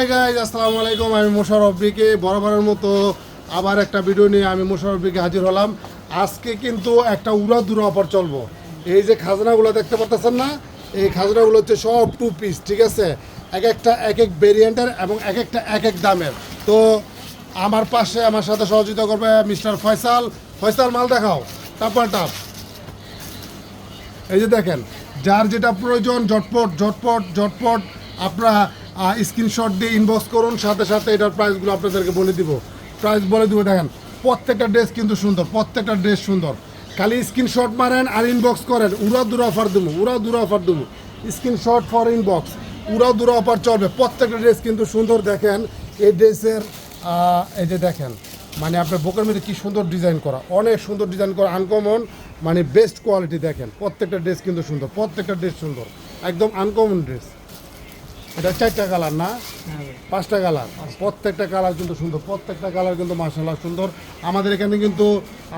Hi guys আসসালামু আলাইকুম। আমি মোশারফ বিকে বরাবরের মতো আবার একটা ভিডিও নিয়ে আমি মোশারফ বিকে হাজির হলাম। আজকে কিন্তু একটা অফার এই যে খাজনাগুলো দেখতে পাচ্ছেন না? এই খাজনাগুলো হচ্ছে সব টু পিস ঠিক আছে? এক একটা, এক এক ভেরিয়েন্টের এবং এক একটা, এক এক দামের। তো আমার পাশে আমার সাথে সহযোগিতা করবে মিস্টার ফয়সাল। ফয়সাল, মাল দেখাও। তারপর টাপ। এই যে দেখেন, যার যেটা প্রয়োজন, ঝটপট ঝটপট ঝটপট, আপনারা স্ক্রিনশট দিয়ে ইনবক্স করুন, সাথে সাথে এটার প্রাইসগুলো আপনাদেরকে বলে দিব। প্রাইস বলে দিব, দেখেন, প্রত্যেকটা ড্রেস কিন্তু সুন্দর, প্রত্যেকটা ড্রেস সুন্দর। খালি স্ক্রিনশট মারেন আর ইনবক্স করেন, উড়া দূর অফার দেবো, উড়া দূর অফার দেবো। স্ক্রিনশট ফর ইনবক্স উড়া দূর অফার চলবে, প্রত্যেকটা ড্রেস কিন্তু সুন্দর দেখেন। এই ড্রেসের এই যে দেখেন মানে আপনার বুকের মধ্যে কি সুন্দর ডিজাইন করা, অনেক সুন্দর ডিজাইন করা আনকমন মানে বেস্ট কোয়ালিটি দেখেন, প্রত্যেকটা ড্রেস কিন্তু সুন্দর, প্রত্যেকটা ড্রেস সুন্দর, একদম আনকমন ড্রেস এটা চারটা কালার না? পাঁচটা কালার। প্রত্যেকটা কালার কিন্তু সুন্দর প্রত্যেকটা কালার কিন্তু মার্শাল্লাহ সুন্দর। আমাদের এখানে কিন্তু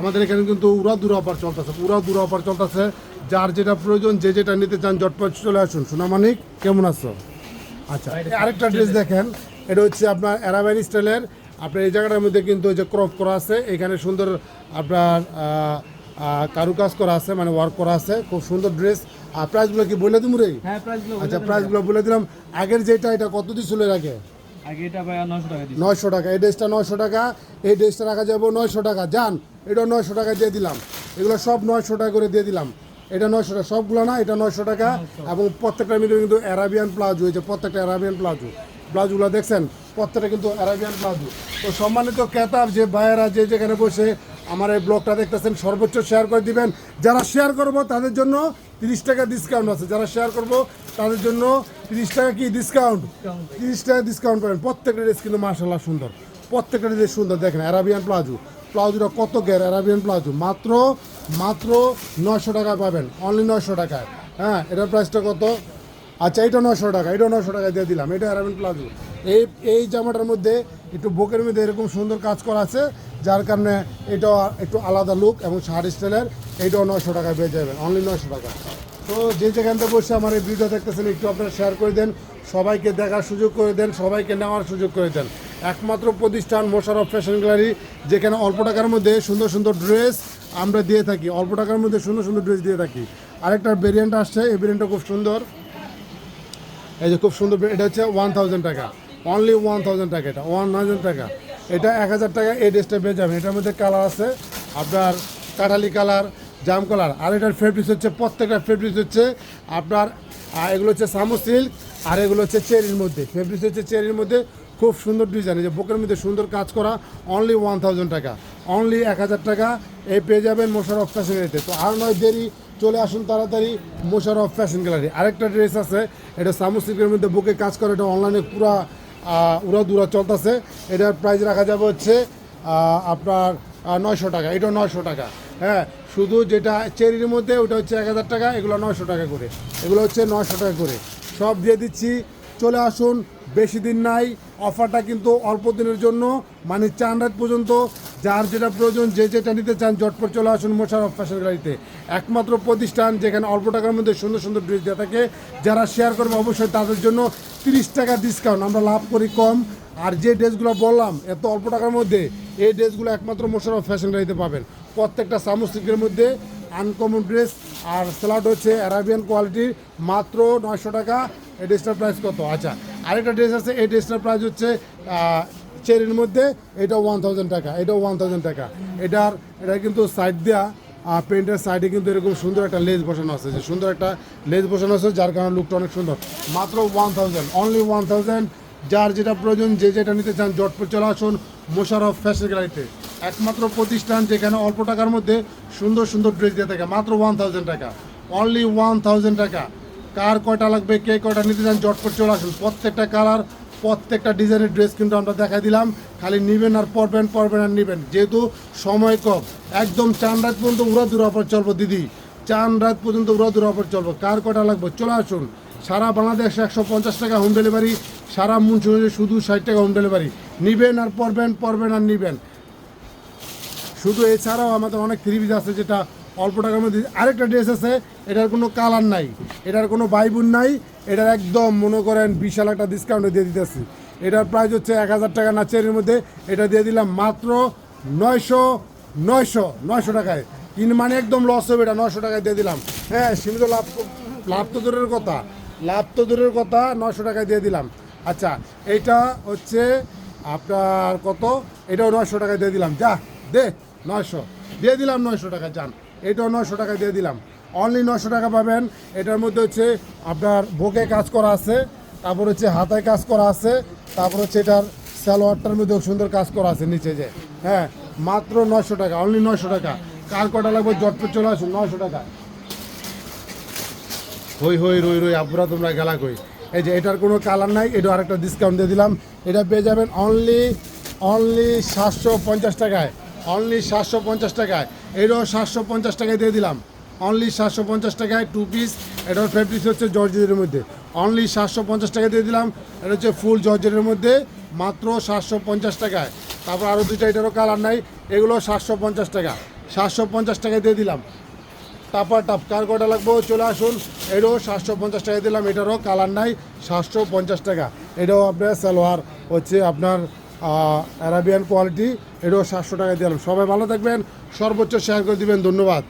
আমাদের এখানে কিন্তু উড়া দূর অফার চলতেছে উড়া দূর অফার চলতেছে। যার যেটা প্রয়োজন যে যেটা নিতে চান জটপট চলে আসুন। সোনামানিক কেমন আছো? আচ্ছা আরেকটা ড্রেস দেখেন এটা হচ্ছে আপনার অ্যারাবিয়ান স্টাইলের আপনার এই জায়গাটার মধ্যে কিন্তু ওই যে ক্রপ করা আছে এখানে সুন্দর আপনার কারুকাজ করা আছে মানে ওয়ার্ক করা আছে। খুব সুন্দর ড্রেস আর প্রাইসগুলো কি বলে দিমু রে? হ্যাঁ প্রাইসগুলো আচ্ছা প্রাইসগুলো বলে দিলাম। আগের যেটা এটা কত দিছিল এর আগে? আগে এটা ভাই নশো টাকা দিচ্ছি নয়শো টাকা। এই ড্রেসটা নয়শো টাকা। এই ড্রেসটা রাখা যাব নয়শো টাকা। যান এটা নয়শো টাকা দিয়ে দিলাম। এগুলো সব নয়শো টাকা করে দিয়ে দিলাম। এটা নয়শো টাকা। সবগুলো না এটা নয়শো টাকা। এবং প্রত্যেকটা মিলে কিন্তু অ্যারাবিয়ান প্লাজো হয়েছে। প্রত্যেকটা অ্যারাবিয়ান প্লাজো প্লাজোগুলো দেখছেন? প্রত্যেকটা কিন্তু অ্যারাবিয়ান প্লাজো তো সম্মানিত ক্রেতার যে ভাইয়েরা যে যেখানে বসে আমার এই ব্লগটা দেখতেছেন সর্বোচ্চ শেয়ার করে দিবেন। যারা শেয়ার করব তাদের জন্য তিরিশ টাকা ডিসকাউন্ট আছে। যারা শেয়ার করব তাদের জন্য তিরিশ টাকা কি ডিসকাউন্ট তিরিশ টাকা ডিসকাউন্ট পাবেন প্রত্যেকটা ড্রেস কিন্তু মার্শাল্লাহ সুন্দর। প্রত্যেকটা ড্রেস সুন্দর। দেখেন অ্যারাবিয়ান প্লাজো প্লাজোটা কত গ্যার অ্যারাবিয়ান প্লাজো মাত্র মাত্র নয়শো টাকা পাবেন। অনলি নয়শো টাকায়। হ্যাঁ এটার প্রাইসটা কত? আচ্ছা এটা নয়শো টাকা। এটা নয়শো টাকা দিয়ে দিলাম। এটা অ্যারাবিয়ান প্লাজো এই এই জামাটার মধ্যে একটু বুকের মধ্যে এরকম সুন্দর কাজ করা আছে, যার কারণে এটা একটু আলাদা লুক এবং শার্ট স্টাইলের এইটাও নয়শো টাকায় পেয়ে যাবেন অনলি নয়শো টাকা। তো যে যেখান থেকে বসে আমার এই ভিডিও দেখতেছেন, একটু আপনারা শেয়ার করে দেন, সবাইকে দেখার সুযোগ করে দেন, সবাইকে নেওয়ার সুযোগ করে দেন। একমাত্র প্রতিষ্ঠান মোশারফ ফ্যাশন গ্যালারি যেখানে অল্প টাকার মধ্যে সুন্দর সুন্দর ড্রেস আমরা দিয়ে থাকি, অল্প টাকার মধ্যে সুন্দর সুন্দর ড্রেস দিয়ে থাকি। আরেকটা ভেরিয়েন্ট আসছে, এই ভেরিয়েন্টটা খুব সুন্দর। এই যে খুব সুন্দর, এটা হচ্ছে ওয়ান টাকা। অনলি ওয়ান থাউজেন্ড টাকা এটা ওয়ান থাউজেন্ড টাকা। এটা এক হাজার টাকা এই ড্রেসটা পেয়ে যাবেন। এটার মধ্যে কালার আছে আপনার কাঠালি কালার জাম কালার আর এটার ফেব্রিক্স হচ্ছে, প্রত্যেকটা ফেব্রিক্স হচ্ছে আপনার এগুলো হচ্ছে সামো সিল্ক আর এগুলো হচ্ছে চেরির মধ্যে। ফেব্রিক্স হচ্ছে চেরির মধ্যে, খুব সুন্দর ডিজাইন যে বুকের মধ্যে সুন্দর কাজ করা অনলি ওয়ান থাউজেন্ড টাকা। অনলি এক হাজার টাকা, এই পেয়ে যাবেন মোশারফ ফ্যাশনারিতে তো। আর নয় দেরি, চলে আসুন তাড়াতাড়ি মোশারফ ফ্যাশন গ্যালারি আরেকটা ড্রেস আছে, এটা সামুসিকের মধ্যে বুকে কাজ করা, এটা অনলাইনে পুরা উড়া দুরা চলতেছে। এটার প্রাইস রাখা যাবে হচ্ছে আপনার নয়শো টাকা। এটা নয়শো টাকা। হ্যাঁ শুধু যেটা চেরির মধ্যে, ওটা হচ্ছে এক হাজার টাকা, এগুলো নয়শো টাকা করে। এগুলো হচ্ছে নয়শো টাকা করে। সব দিয়ে দিচ্ছি, চলে আসুন, বেশি দিন নাই। অফারটা কিন্তু অল্প দিনের জন্য মানে চার পর্যন্ত। যার যেটা প্রয়োজন, যে যেটা নিতে চান, জটপট চলে আসুন মোশারফ ফ্যাশন গ্যালারিতে একমাত্র প্রতিষ্ঠান যেখানে অল্প টাকার মধ্যে সুন্দর সুন্দর ড্রেস দেওয়া থাকে। যারা শেয়ার করবে অবশ্যই তাদের জন্য তিরিশ টাকা ডিসকাউন্ট আমরা লাভ করি কম। আর যে ড্রেসগুলো বললাম, এত অল্প টাকার মধ্যে এই ড্রেসগুলো একমাত্র মোশারফ ফ্যাশন গ্যালারিতে পাবেন। প্রত্যেকটা সামুস্তিকের মধ্যে আনকমন ড্রেস আর স্যালাড হচ্ছে অ্যারাবিয়ান কোয়ালিটির মাত্র নয়শো টাকা। এই ড্রেসটার প্রাইস কত? আচ্ছা আরেকটা ড্রেস আছে, এই ড্রেসটার প্রাইস হচ্ছে চেরির মধ্যে এটা ওয়ান থাউজেন্ড টাকা এটাও ওয়ান থাউজেন্ড টাকা। এটার এটা কিন্তু সাইড দেওয়া আর প্যান্টের সাইডে কিন্তু এরকম সুন্দর একটা লেজ বসানো আছে, যে সুন্দর একটা লেজ বসানো আছে, যার কারণে লুকটা অনেক সুন্দর। মাত্র one thousand only one thousand যার যেটা প্রয়োজন, যে যেটা নিতে চান, জটপট চলে আসুন মোশারফ ফ্যাশন গ্যালারিতে একমাত্র প্রতিষ্ঠান যেখানে অল্প টাকার মধ্যে সুন্দর সুন্দর ড্রেস দিয়ে থাকে, মাত্র ওয়ান থাউজেন্ড টাকা। অনলি ওয়ান থাউজেন্ড টাকা। কার কয়টা লাগবে, কে কয়টা নিতে চান, জটপট চলে আসুন। প্রত্যেকটা কালার প্রত্যেকটা ডিজাইনের ড্রেস কিন্তু আমরা দেখাই দিলাম। খালি নিবেন আর পরবেন পরবেন আর নিবেন। যেহেতু সময় কম, একদম চান রাত পর্যন্ত উড়া দূর অফার চলবো, দিদি। চান রাত পর্যন্ত উড়া দূর অফার চলবো। কার কটা লাগবে? চলে আসুন। সারা বাংলাদেশ একশো পঞ্চাশ টাকা হোম ডেলিভারি সারা মুন্সিগঞ্জে শুধু ষাট টাকা হোম ডেলিভারি নিবেন আর পরবেন পরবেন আর নিবেন। শুধু এছাড়াও আমাদের অনেক থ্রি পিস আছে যেটা অল্প টাকার মধ্যে। আরেকটা ড্রেস আছে, এটার কোনো কালার নাই, এটার কোনো বাইবুন নাই, এটার একদম মনে করেন বিশাল একটা ডিসকাউন্টে দিয়ে দিতেছি। এটার প্রাইস হচ্ছে এক হাজার টাকা না চেরির মধ্যে, এটা দিয়ে দিলাম মাত্র নয়শো নয়শো নয়শো টাকায়। কিন মানে একদম লস হবে, এটা নয়শো টাকায় দিয়ে দিলাম। হ্যাঁ সীমিত লাভ লাভ তো দূরের কথা। লাভ তো দূরের কথা, নয়শো টাকায় দিয়ে দিলাম। আচ্ছা এইটা হচ্ছে আপনার কত? এটাও নয়শো টাকায় দিয়ে দিলাম। যা, দে, নয়শো। দিয়ে দিলাম নয়শো টাকা যান। এটাও নয়শো টাকা দিয়ে দিলাম। অনলি নয়শো টাকা পাবেন। এটার মধ্যে হচ্ছে আপনার বুকে কাজ করা আছে, তারপর হচ্ছে হাতায় কাজ করা আছে, তারপর হচ্ছে এটার সালোয়ারটার মধ্যেও সুন্দর কাজ করা আছে নিচে যে। হ্যাঁ মাত্র নয়শো টাকা অনলি নয়শো টাকা। কার কটা লাগবে? জটপট চলে আসুন, নয়শো টাকা। হই হই, রই রই, আব্বুরা, তোমরা গেলা কই? এই যে, এটার কোনো কালার নাই এটা আরেকটা ডিসকাউন্ট দিয়ে দিলাম। এটা পেয়ে যাবেন অনলি অনলি সাতশো পঞ্চাশ টাকায় অনলি সাতশো পঞ্চাশ টাকায়। এটাও সাতশো পঞ্চাশ টাকায় দিয়ে দিলাম। অনলি সাতশো পঞ্চাশ টাকায় টু পিস এটার ফেব্রিক্স হচ্ছে জর্জেটের মধ্যে। অনলি সাতশো পঞ্চাশ টাকা দিয়ে দিলাম, এটা হচ্ছে ফুল জর্জেটের মধ্যে, মাত্র সাতশো পঞ্চাশ টাকায়। তারপর আরও দুইটা এটারও কালার নাই, এগুলো সাতশো পঞ্চাশ টাকা। সাতশো পঞ্চাশ টাকায় দিয়ে দিলাম। তারপর টাপ কার কটা লাগবে, চলে আসুন, এটাও সাতশো পঞ্চাশ টাকা দিলাম, এটারও কালার নাই, সাতশো পঞ্চাশ টাকা। এটাও আপনার সালোয়ার হচ্ছে আপনার অ্যারাবিয়ান কোয়ালিটি এটাও সাতশো টাকা দিলাম। সবাই ভালো থাকবেন সর্বোচ্চ শেয়ার করে দিবেন ধন্যবাদ।